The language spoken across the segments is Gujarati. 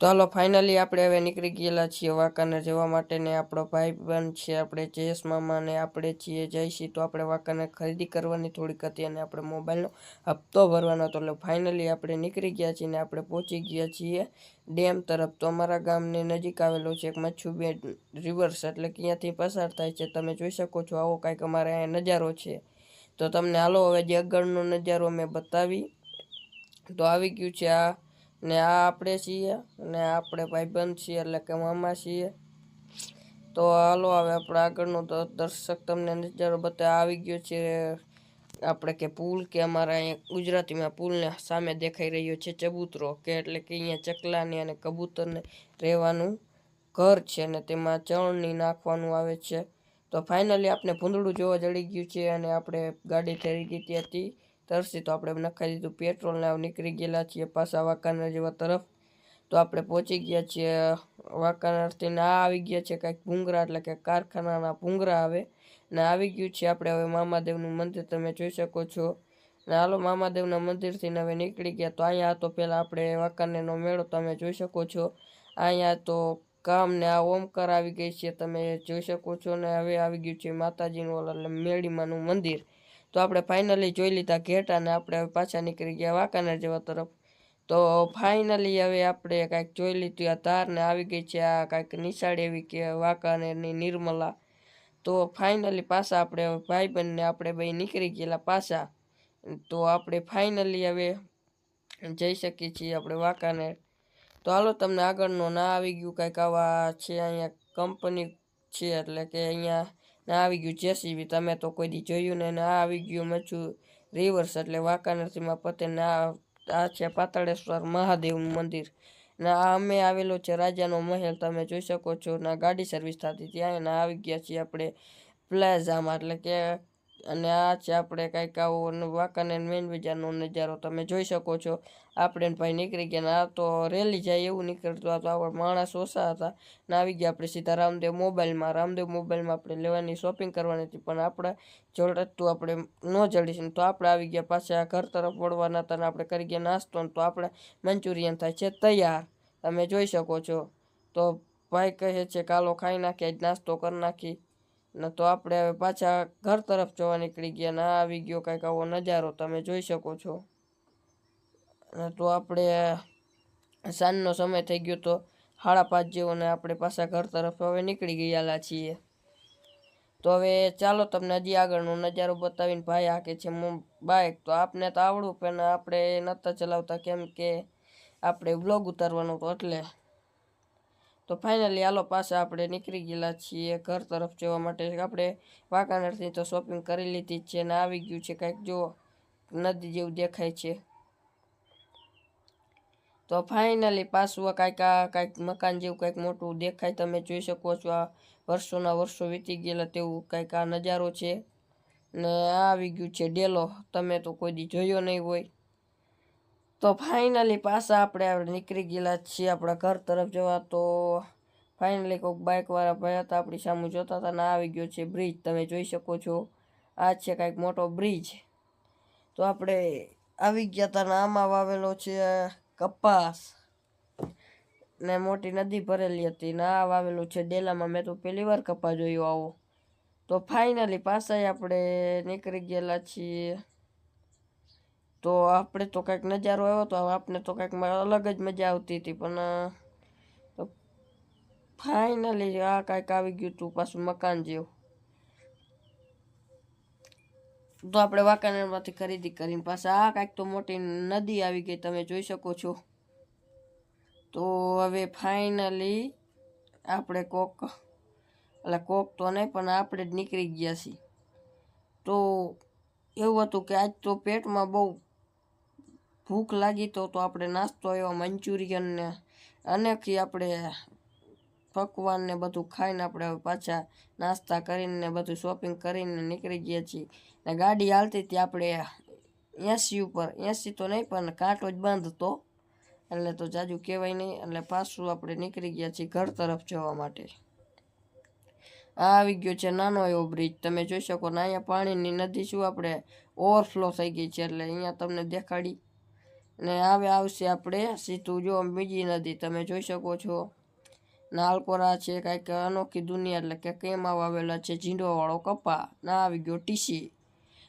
તો હાલો ફાઇનલી આપણે હવે નીકળી ગયેલા છીએ વાંકાનેર જવા માટે ને આપણો ભાઈ બંધ છે, આપણે જયેશ મામા ને આપણે છીએ જઈશી તો આપણે વાંકાનેર ખરીદી કરવાની થોડીક હતી અને આપણે મોબાઈલનો હપ્તો ભરવાનો હતો. એટલે ફાઇનલી આપણે નીકળી ગયા છીએ ને આપણે પહોંચી ગયા છીએ ડેમ તરફ. તો અમારા ગામની નજીક આવેલો છે એક મચ્છુબે રિવર્સ, એટલે કે અહીંયાથી પસાર થાય છે. તમે જોઈ શકો છો આવો કાંઈક અમારે અહીંયા નજારો છે. તો તમને હાલો, હવે જે આગળનો નજારો મેં બતાવી. તો આવી ગયું છે આ ને આ આપણે છીએ ને આપણે ભાઈબંધ છીએ એટલે કે મામા છીએ. તો હાલો, હવે આપણે આગળનો તો દર્શક તમને નજારો બતા આવી ગયો છે. આપણે કે પુલ કે અમારા અહીંયા ગુજરાતીમાં પુલને સામે દેખાઈ રહ્યો છે ચબૂતરો, કે એટલે કે અહીંયા ચકલાની અને કબૂતરને રહેવાનું ઘર છે અને તેમાં ચણની નાખવાનું આવે છે. તો ફાઇનલી આપણે ભૂંદડું જોવા જડી ગયું છે અને આપણે ગાડી ઠેરી ગઈ ત્યાંથી તરસી તો આપણે નખાઈ દીધું. પેટ્રોલ ને નીકળી ગયેલા છીએ પાછા વાંકાનેર જેવા તરફ. તો આપણે પહોંચી ગયા છીએ, વાંકાનેરથી આ આવી ગયા છે કાંઈક ભૂંગરા એટલે કે કારખાનાના ભૂંગરા આવે ને આવી ગયું છે આપણે હવે મામાદેવનું મંદિર, તમે જોઈ શકો છો. ને હાલો મામાદેવના મંદિરથી હવે નીકળી ગયા. તો અહીંયા તો પહેલાં આપણે વાંકાનેરનો મેળો તમે જોઈ શકો છો. અહીંયા તો કામ ને આ ઓમકાર આવી ગઈ છે, તમે જોઈ શકો છો. ને હવે આવી ગયું છે માતાજીનું એટલે મેળીમાનું મંદિર. તો આપણે ફાઇનલી જોઈ લીધા ઘેટ અને આપણે પાછા નીકળી ગયા વાંકાનેર જેવા તરફ. તો ફાઇનલી હવે આપણે કાંઈક જોઈ લીધું, આ ધારને આવી ગઈ છે, આ કાંઈક નિશાળ એવી કે વાંકાનેરની નિર્મલા. તો ફાઇનલી પાછા આપણે ભાઈ બંને આપણે ભાઈ નીકળી ગયેલા પાછા. તો આપણે ફાઇનલી હવે જઈ શકીએ છીએ આપણે વાંકાનેર. તો હાલો તમને આગળનો ના આવી ગયું કાંઈક આવા છે અહીંયા કંપની છે એટલે કે અહીંયા ના આવી ગયું. જેસીબી તમે તો કોઈ દી જોયું ને આ આવી ગયું. મચ્છું રિવર્સ એટલે વાંકાનેરથી પતે ને આ આ છે પાતાળેશ્વર મહાદેવનું મંદિર. ને આ અમે આવેલો છે રાજાનો મહેલ. તમે જોઈ શકો છો ના ગાડી સર્વિસ થતી ત્યાં ને આવી ગયા છીએ આપણે. પ્લાઝામાં એટલે કે અને આ છે આપણે કાંઈકાઓ અને મેન બજારનો નજારો તમે જોઈ શકો છો. આપણે ભાઈ નીકળી ગયા આ તો રેલી જાય એવું નીકળતું. આ તો આપણે માણસ ઓછા હતા. ને આવી ગયા આપણે સીધા રામદેવ મોબાઈલમાં. રામદેવ મોબાઈલમાં આપણે લેવાની શોપિંગ કરવાની હતી. પણ આપણે જળતું આપણે ન જડીશું. તો આપણે આવી ગયા પાછા ઘર તરફ વળવાના હતા ને આપણે કરી ગયા નાસ્તો તો આપણે મંચુરિયન થાય છે તૈયાર. તમે જોઈ શકો છો. તો ભાઈ કહે છે કાલો ખાઈ નાખીએ નાસ્તો કરી નાખી ને તો આપણે હવે પાછા ઘર તરફ જવા નીકળી ગયા ને આવી ગયો કંઈક આવો નજારો તમે જોઈ શકો છો. તો આપણે સાંજનો સમય થઈ ગયો તો સાડા પાંચ જેવો ને આપણે પાછા ઘર તરફ હવે નીકળી ગયેલા છીએ. તો હવે ચાલો તમને હજી આગળનો નજારો બતાવીને ભાઈ હાકે છે બાઇક તો આપને તો આવડું પણ આપણે નહોતા ચલાવતા કેમ કે આપણે બ્લોગ ઉતારવાનો તો એટલે. તો ફાઇનલી આલો પાસે આપણે નીકળી ગયેલા છીએ ઘર તરફ જવા માટે. આપણે વાંકાનેરથી તો શોપિંગ કરી લીધી છે અને આવી ગયું છે કંઈક જો નદી જેવું દેખાય છે. તો ફાઇનલી પાછું કાંઈક આ કાંઈક મકાન જેવું કંઈક મોટું દેખાય. તમે જોઈ શકો છો આ વર્ષોના વર્ષો વીતી ગયેલા તેવું કાંઈક આ નજારો છે. ને આવી ગયું છે ડેલો. તમે તો કોઈ દી જોયો નહીં હોય. તો ફાઇનલી પાછા આપણે નીકળી ગયેલા છીએ આપણા ઘર તરફ જવા. તો ફાઇનલી કોઈક બાઇકવાળા ભાઈ હતા, આપણી સામે જોતા હતા ને આવી ગયો છે બ્રિજ તમે જોઈ શકો છો, આ છે કાંઈક મોટો બ્રિજ તો આપણે આવી ગયા હતા ને આમાં વાવેલો છે કપાસ. ને મોટી નદી ભરેલી હતી ને આ વાવેલું છે ડેલામાં. મેં તો પહેલી વાર કપાસ જોયો આવો. તો ફાઇનલી પાછા આપણે નીકળી ગયેલા છીએ. તો આપણે તો કંઈક નજારો આવ્યો તો આપણે તો કંઈક અલગ જ મજા આવતી હતી. પણ ફાઇનલી આ કાંઈક આવી ગયું હતું પાછું મકાન જેવું. તો આપણે વાંકાનેરમાંથી ખરીદી કરીને પાછા આ કાંઈક તો મોટી નદી આવી ગઈ તમે જોઈ શકો છો. તો હવે ફાઇનલી આપણે કોક, એટલે કોક તો નહીં પણ આપણે જ નીકળી ગયા છીએ. તો એવું હતું કે આજ તો પેટમાં બહુ ભૂખ લાગી તો તો આપણે નાસ્તો આવ્યો મંચુરિયન ને અનેકથી આપણે પકવાન ને બધું ખાઈને આપણે પાછા નાસ્તા કરીને બધું શોપિંગ કરીને નીકળી ગયા છીએ. ને ગાડી હાલતી હતી આપણે એસી ઉપર. એસી તો નહીં, પણ કાંટો જ બંધ હતો. એટલે તો જાજુ કહેવાય નહીં, એટલે પાછું આપણે નીકળી ગયા છીએ ઘર તરફ જવા માટે. આ આવી ગયો છે નાનો એવો બ્રિજ તમે જોઈ શકો ને, અહીંયા પાણીની નદી શું આપણે ઓવરફ્લો થઈ ગઈ છે, એટલે અહીંયા તમને દેખાડી ને હવે આવશે આપણે સીધું જો બીજી નદી, તમે જોઈ શકો છો. નાલકોરા છે, કાંઈક અનોખી દુનિયા, એટલે કે કેમ આવેલા છે, ઝીંડોવાળો કપા. ના, આવી ગયો ટીસી.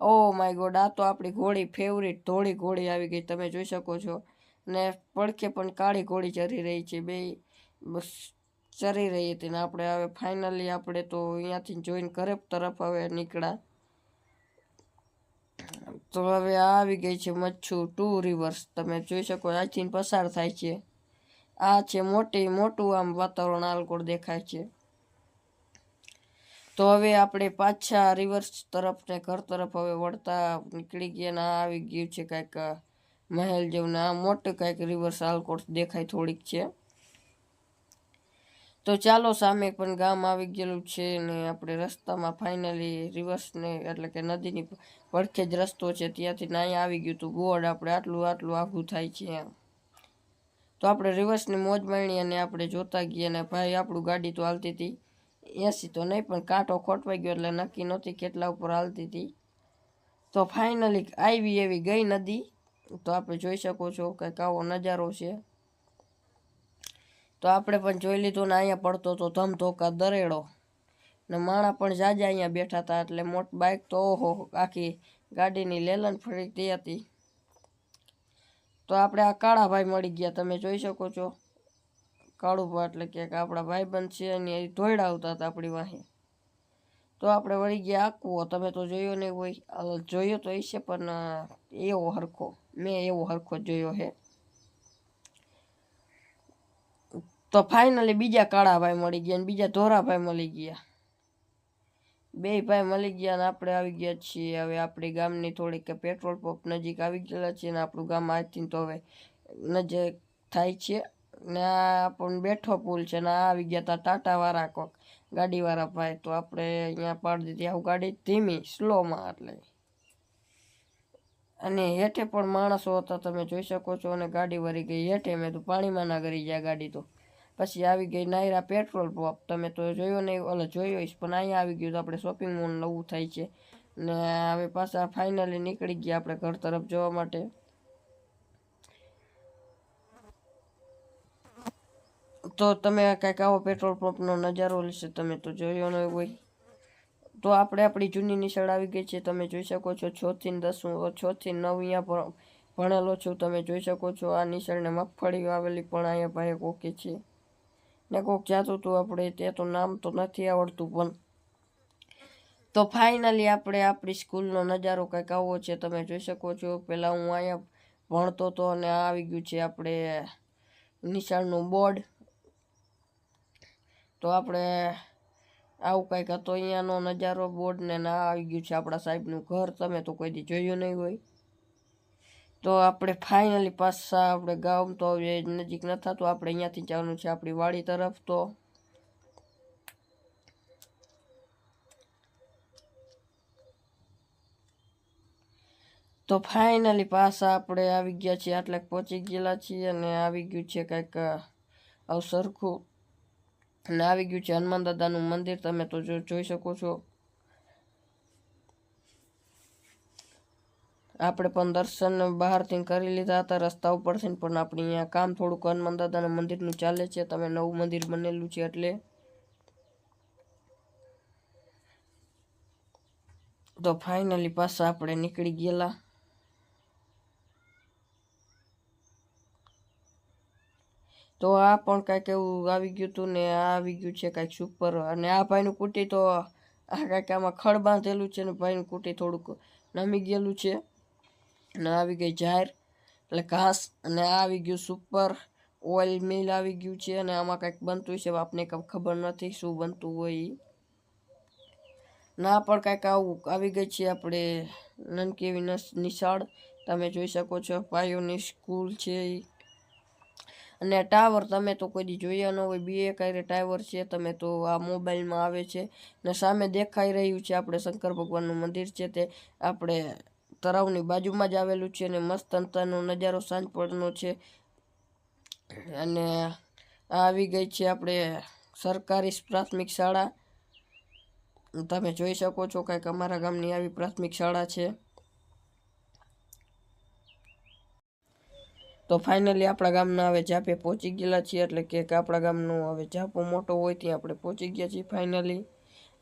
ઓ માય ગોડ, આ તો આપણી ઘોડી ફેવરિટ ધોળી ઘોડી આવી ગઈ, તમે જોઈ શકો છો. ને પડખે પણ કાળી ઘોડી ચરી રહી છે, બે ચરી રહી હતી ને આપણે હવે ફાઇનલી આપણે તો અહીંયાથી જોઈને ઘરે તરફ હવે નીકળ્યા. તો હવે આવી ગઈ છે મચ્છુ ટુ રિવર્સ. તમે જોઈ શકો અહીંથી પસાર થાય છે. આ છે મોટી મોટું આમ વાતાવરણ આલકોડ દેખાય છે. તો હવે આપણે પાછા રિવર્સ તરફ ને ઘર તરફ હવે વળતા નીકળી ગયા ને આવી ગયું છે કાંઈક, મહેલ જેવું ને આ મોટું કાંઈક રિવર્સ આલકોટ દેખાય થોડીક છે. તો ચાલો સામે પણ ગામ આવી ગયેલું છે ને આપણે રસ્તામાં ફાઇનલી રિવર્સને એટલે કે નદીની પડખે જ રસ્તો છે, ત્યાંથી નાહી આવી ગયું હતું બોર્ડ આપણે આટલું આટલું આઘું થાય છે એમ. તો આપણે રિવર્સની મોજ માણી અને આપણે જોતા ગયા ને ભાઈ આપણું ગાડી તો હાલતી હતી. એસી તો નહીં પણ કાંટો ખોટવાઈ ગયો એટલે નક્કી નહોતી કેટલા ઉપર હાલતી હતી. તો ફાઇનલી આવી એવી ગઈ નદી. તો આપણે જોઈ શકો છો કંઈક આવો નજારો છે. તો આપણે પણ જોઈ લીધું ને અહીંયા પડતો તો ધમધોકા દરેડો. ને માણા પણ જાજા અહીંયા બેઠા હતા એટલે મોટ બાઇક તો ઓહો, આખી ગાડીની લેલન ફરીતી હતી. તો આપણે આ કાળા ભાઈ મળી ગયા, તમે જોઈ શકો છો. કાળુભા એટલે કે આપણા ભાઈબંધ છે અને એ ધોઈડા આવતા હતા આપણી વાહે. તો આપણે વળી ગયા આકવો તમે તો જોયો નહીં હોય. જોયો તો હશે પણ એવો હરખો, મેં એવો હરખો જોયો હે. તો ફાઇનલી બીજા કાળા ભાઈ મળી ગયા અને બીજા ધોરા ભાઈ મળી ગયા. બે ભાઈ મળી ગયા ને આપણે આવી ગયા છીએ. હવે આપણી ગામની થોડીક પેટ્રોલ પંપ નજીક આવી ગયેલા છીએ ને આપણું ગામ આજથી તો હવે નજીક થાય છે. ને આ પણ બેઠો પુલ છે ને આ આવી ગયા હતા ટાટાવાળા કોક, ગાડીવાળા ભાઈ. તો આપણે અહીંયા પાડી દીધી આવું ગાડી ધીમી સ્લોમાં એટલે. અને હેઠે પણ માણસો હતા, તમે જોઈ શકો છો. અને ગાડી વળી ગઈ હેઠે. મેં તો પાણીમાં ના કરી જાય ગાડી તો. પછી આવી ગઈ નાયરા પેટ્રોલ પંપ. તમે તો જોયો નહીં, ઓલે જોયો હશે પણ અહીંયા આવી ગયું તો આપણે શોપિંગ મોલ નવું થાય છે. ને હવે પાછા ફાઇનલી નીકળી ગયા આપણે ઘર તરફ જવા માટે. તો તમે કાંઈક આવો પેટ્રોલ પંપનો નજારો લેશે તમે તો જોયો ન હોય. તો આપણે આપણી જૂની નિશાળ આવી ગઈ છે, તમે જોઈ શકો છો છ થી દસ છ થી નવ અહીંયા ભણેલો છું, તમે જોઈ શકો છો આ નિશાળને મગફળી આવેલી પણ અહીંયા ભાઈ ઓકે છે. ને કોક જાતું હતું આપણે તે તો નામ તો નથી આવડતું, પણ તો ફાઇનલી આપણે આપણી સ્કૂલનો નજારો કંઈક આવો છે, તમે જોઈ શકો છો. પહેલાં હું અહીંયા ભણતો હતો અને આવી ગયું છે આપણે નિશાળનું બોર્ડ. તો આપણે આવું કંઈક હતો અહીંયાનો નજારો બોર્ડ ને ના આવી ગયું છે આપણા સાહેબનું ઘર, તમે તો કોઈ દી જોયું નહીં હોય. તો આપણે ફાઇનલી પાછા આપણે ગામ તો હવે નજીક ન થતું, આપણે અહીંયાથી જવાનું છે આપણી વાડી તરફ તો. તો ફાઇનલી પાછા આપણે આવી ગયા છીએ આટલે પહોંચી ગયેલા છીએ અને આવી ગયું છે કંઈક આવું સરખું અને આવી ગયું છે હનુમાન દાદાનું મંદિર, તમે તો જોઈ શકો છો. આપણે પણ દર્શન બહારથી કરી લીધા હતા, રસ્તા ઉપરથી, પણ આપણે અહીંયા કામ થોડુંક હનુમાન દાદાના મંદિરનું ચાલે છે. તમે નવું મંદિર બનેલું છે એટલે. તો ફાઇનલી પાછા આપણે નીકળી ગયેલા. તો આ પણ કાંઈક એવું આવી ગયું હતું ને આ આવી ગયું છે કાંઈક સુપર અને આ ભાઈનું કુટી તો આ કાંઈક આમાં ખડ બાંધેલું છે ને ભાઈનું કુટી થોડુંક નમી ગયેલું છે. અને આવી ગઈ જાહેર. એટલે ઘાસ અને આ આવી ગયું સુપર ઓઇલ મિલ આવી ગયું છે અને આમાં કંઈક બનતું છે. આપને કંઈ ખબર નથી શું બનતું હોય ના, પણ કાંઈક આવું આવી ગઈ છે આપણે નનકી એવી નિશાળ. તમે જોઈ શકો છો, પાયોની સ્કૂલ છે એ અને ટાવર તમે તો કોઈ જોયા ન હોય. બે કાંઈ ટાવર છે. તમે તો આ મોબાઈલમાં આવે છે. ને સામે દેખાઈ રહ્યું છે આપણે શંકર ભગવાનનું મંદિર છે તે. આપણે તળાવની બાજુમાં જ આવેલું છે અને મસ્ત અંતરનો નજારો સાંજ પડનો છે. અને આવી ગઈ છે આપણે સરકારી પ્રાથમિક શાળા. તમે જોઈ શકો છો કંઈક અમારા ગામની આવી પ્રાથમિક શાળા છે. તો ફાઇનલી આપણા ગામના હવે જાપે પહોંચી ગયેલા છીએ, એટલે કે આપણા ગામનો હવે જાપો મોટો હોય ત્યાં આપણે પહોંચી ગયા છીએ ફાઇનલી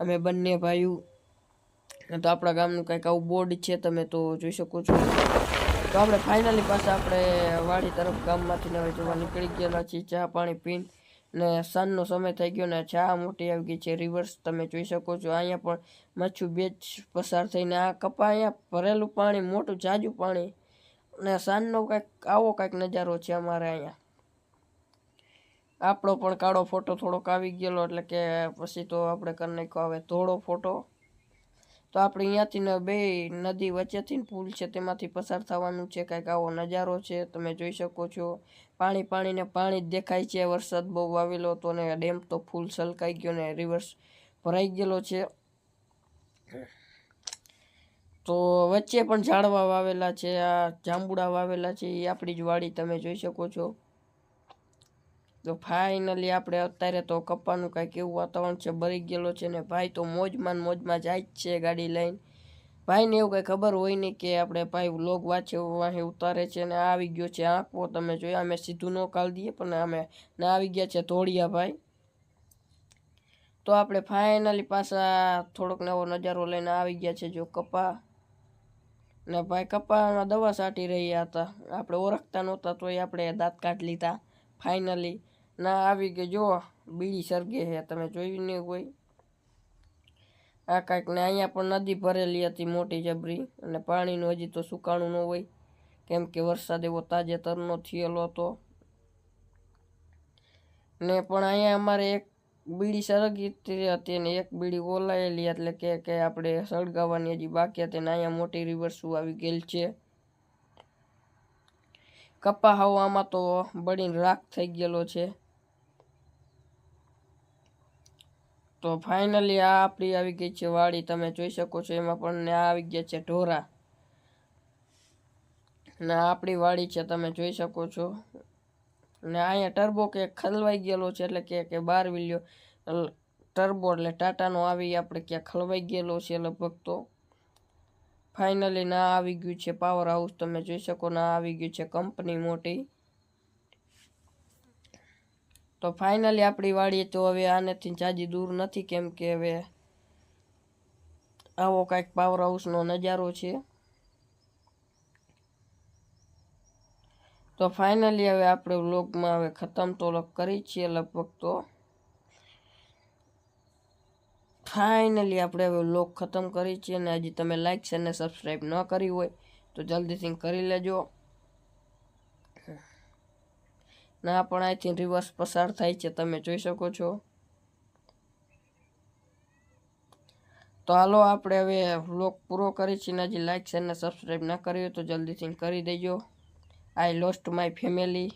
અમે બંને ભાઈઓ તો આપણા ગામનું કંઈક આવું બોર્ડ છે, તમે તો જોઈ શકો છો. તો આપણે ફાઇનલી પાછા આપણે વાડી તરફ ગામમાંથી હવે જોવા નીકળી ગયેલા છીએ. ચા પાણી પીને ને સાંજનો સમય થઈ ગયો ને ચા મોટી આવી ગઈ છે. રિવર્સ તમે જોઈ શકો છો. અહીંયા પણ મચ્છું બેચ પસાર થઈને આ કપા અહીંયા ભરેલું પાણી, મોટું જાજું પાણી ને સાંજનો કાંઈક આવો કાંઈક નજારો છે અમારે અહીંયા. આપણો પણ કાળો ફોટો થોડોક આવી ગયેલો, એટલે કે પછી તો આપણે કરી નાખ્યો હવે ધોળો ફોટો તો આપણે અહીંયાથી બે નદી વચ્ચેથી પુલ છે તેમાંથી પસાર થવાનું છે, કાંઈક આવો નજારો છે, તમે જોઈ શકો છો. પાણી પાણીને પાણી જ દેખાય છે, વરસાદ બહુ આવેલો હતો ને ડેમ તો ફૂલ સલકાઈ ગયો ને રિવર્સ ભરાઈ ગયેલો છે. તો વચ્ચે પણ ઝાડવા વાવેલા છે, આ જાંબુડા વાવેલા છે, એ આપણી જ વાડી તમે જોઈ શકો છો. તો ફાઇનલી આપણે અત્યારે તો કપ્પાનું કાંઈક એવું વાતાવરણ છે ભરી ગયેલો છે ને ભાઈ તો મોજમાં મોજમાં જાય જ છે ગાડી લઈને. ભાઈને એવું કંઈ ખબર હોય નહીં કે આપણે ભાઈ લોગ વાંચે, વાહે ઉતારે છે ને આવી ગયો છે આંકવો તમે જોયા, અમે સીધું ન કાઢી દઈએ પણ અમે ને આવી ગયા છે ધોળિયા ભાઈ. તો આપણે ફાઇનલી પાછા થોડોક નવો નજારો લઈને આવી ગયા છે જો કપા ને ભાઈ કપામાં દવા છાંટી રહ્યા હતા. આપણે ઓળખતા નહોતા તોય આપણે દાંત કાઢ લીધા ફાઇનલી ના આવી કે જો બીડી સરગે છે, તમે જોયું નહીં કોઈ. આ કાંઈક ને અહીંયા પણ નદી ભરેલી હતી મોટી જબરી, અને પાણીનું હજી તો સુકાણું ન હોય, કેમ કે વરસાદ એવો તાજેતરનો થયેલો હતો. ને પણ અહીંયા અમારે એક બીડી સળગી હતી ને એક બીડી ઓલાયેલી એટલે કે કે આપણે સળગાવવાની હજી બાકી હતી ને અહીંયા મોટી રિવર્સું આવી ગયેલ છે. કપા હવામાં તો બળીને રાખ થઈ ગયેલો છે. તો ફાઇનલી આ આપણી આવી ગઈ છે વાડી, તમે જોઈ શકો છો, એમાં પણ આ આવી ગયા છે ઢોરા. ને આપણી વાડી છે, તમે જોઈ શકો છો. ને અહીંયા ટર્બો કે ખલવાઈ ગયેલો છે, એટલે કે કે બાર વિલ્યો. ટર્બો એટલે ટાટાનો આવી આપણે ક્યાં ખલવાઈ ગયેલો છે લગભગ તો. ફાઇનલી ના આવી ગયું છે પાવર હાઉસ તમે જોઈ શકો ના આવી ગયું છે કંપની મોટી. તો ફાઇનલી આપણી વાળીએ તો હવે આનેથી જાજી દૂર નથી, કેમ કે હવે આવો કાંઈક પાવર હાઉસનો નજારો છે. તો ફાઇનલી હવે આપણે વ્લોગમાં હવે ખતમ તો કરી છીએ લગભગ તો. ફાઇનલી આપણે હવે વ્લોગ ખતમ કરી છીએ અને હજી તમે લાઇક્સ અને સબસ્ક્રાઈબ ન કરી હોય તો જલ્દીથી કરી લેજો. ના, પણ અહીંથી રિવર્સ પસાર થાય છે, તમે જોઈ શકો છો. તો હાલો, આપણે હવે વ્લોગ પૂરો કરી છીએ હજી લાઇક છે ને સબસ્ક્રાઈબ ના કર્યું તો જલ્દીથી કરી દેજો. I lost my family